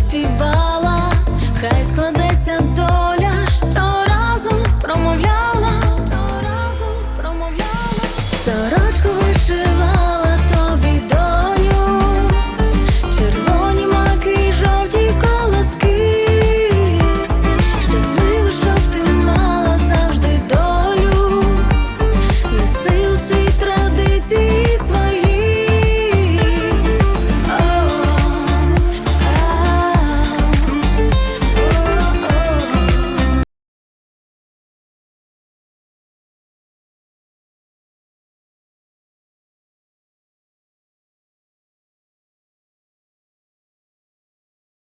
співає.